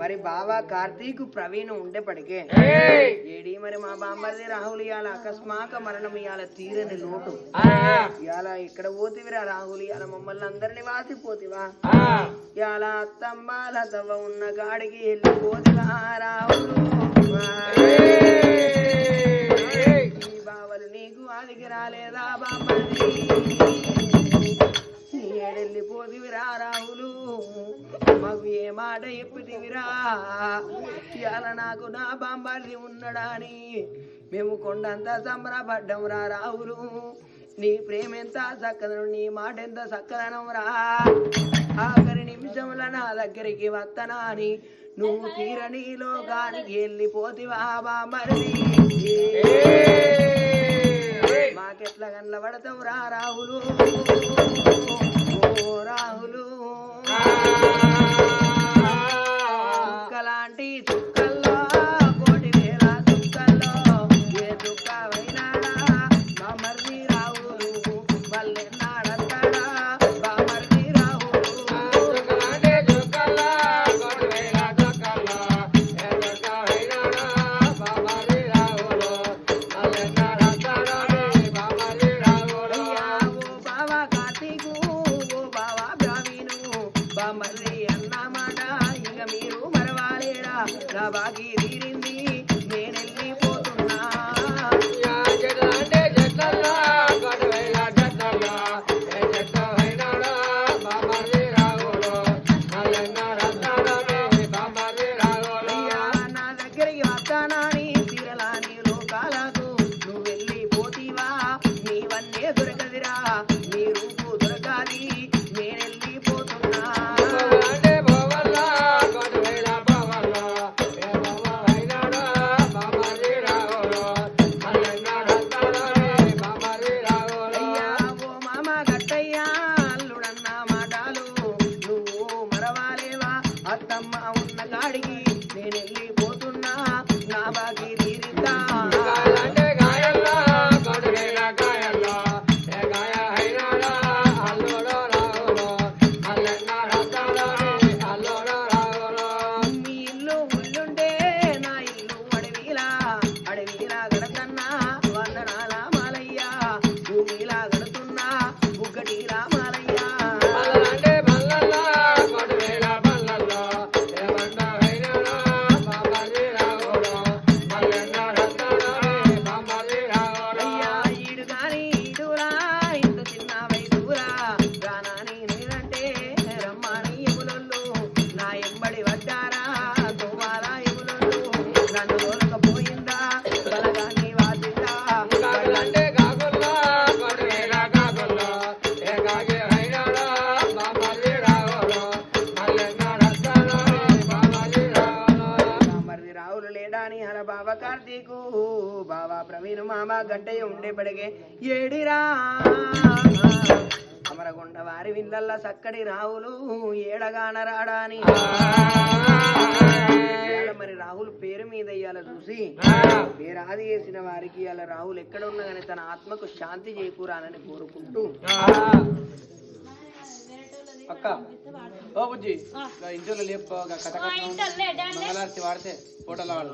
మరి బావా కార్తీక్ ప్రవీణ్ ఉండేప్పటికే ఏడి మరి మా బామ్మర్ది రాహుల్ ఇవాళ అకస్మాక మరణం ఇవాళ తీరని లోటు. ఇవాళ ఇక్కడ పోతివిరా రాహుల్ ఇవాళ మమ్మల్ని అందరిని వాసిపోతివా. ఇవాళ అత్తమ్మాల తవ్వ ఉన్న గాడికి వెళ్ళి పోతివా. రాహులు బావలు నీకు అదికి రాలేదా బామ్మర్ది? ఏడెళ్ళి పోతివిరా రాహులు మాకు ఏ మాట చెప్పితివిరా ఇవాళ నాకు నా బాంబారి ఉన్నాడా అని? మేము కొండంత సంబరపడ్డం రా రాహులు నీ ప్రేమ ఎంత చక్కదనం నీ మాట ఎంత చక్కదనం రా? ఆఖరి నిమిషంలో నా దగ్గరికి వత్తనా అని? నువ్వు తీరని లోకానికి వెళ్ళిపోతివా బాంబరి మాకెట్లా పడతావు రా రాహులు బామర్రి అన్నమాట. ఇక మీరు మరవాలేరా? నా బాకీ తీరింది నేనెళ్ళిపోతున్నా. నా దగ్గరికి వస్తానని in at least కార్తీకు. బాబా ప్రవీణ్ మామ గంటయ్య ఉండే పడిగే. ఏడిరా? అమరగొండ వారి విల్లల్ల సక్కడి రావులు ఏడగాన రాడాని ఇవాళ మరి రాహుల్ పేరు మీద ఇయ్యాల చూసి. పేరాది చేసిన వారికి ఇవాళ రాహుల్ ఎక్కడ ఉన్నా కానీ తన ఆత్మకు శాంతి చేకూరాలని కోరుకుంటూ. అక్క ఓ బుజ్జి ఇంట్లో లేపు కథ వాడితే ఫోటోలు వాడు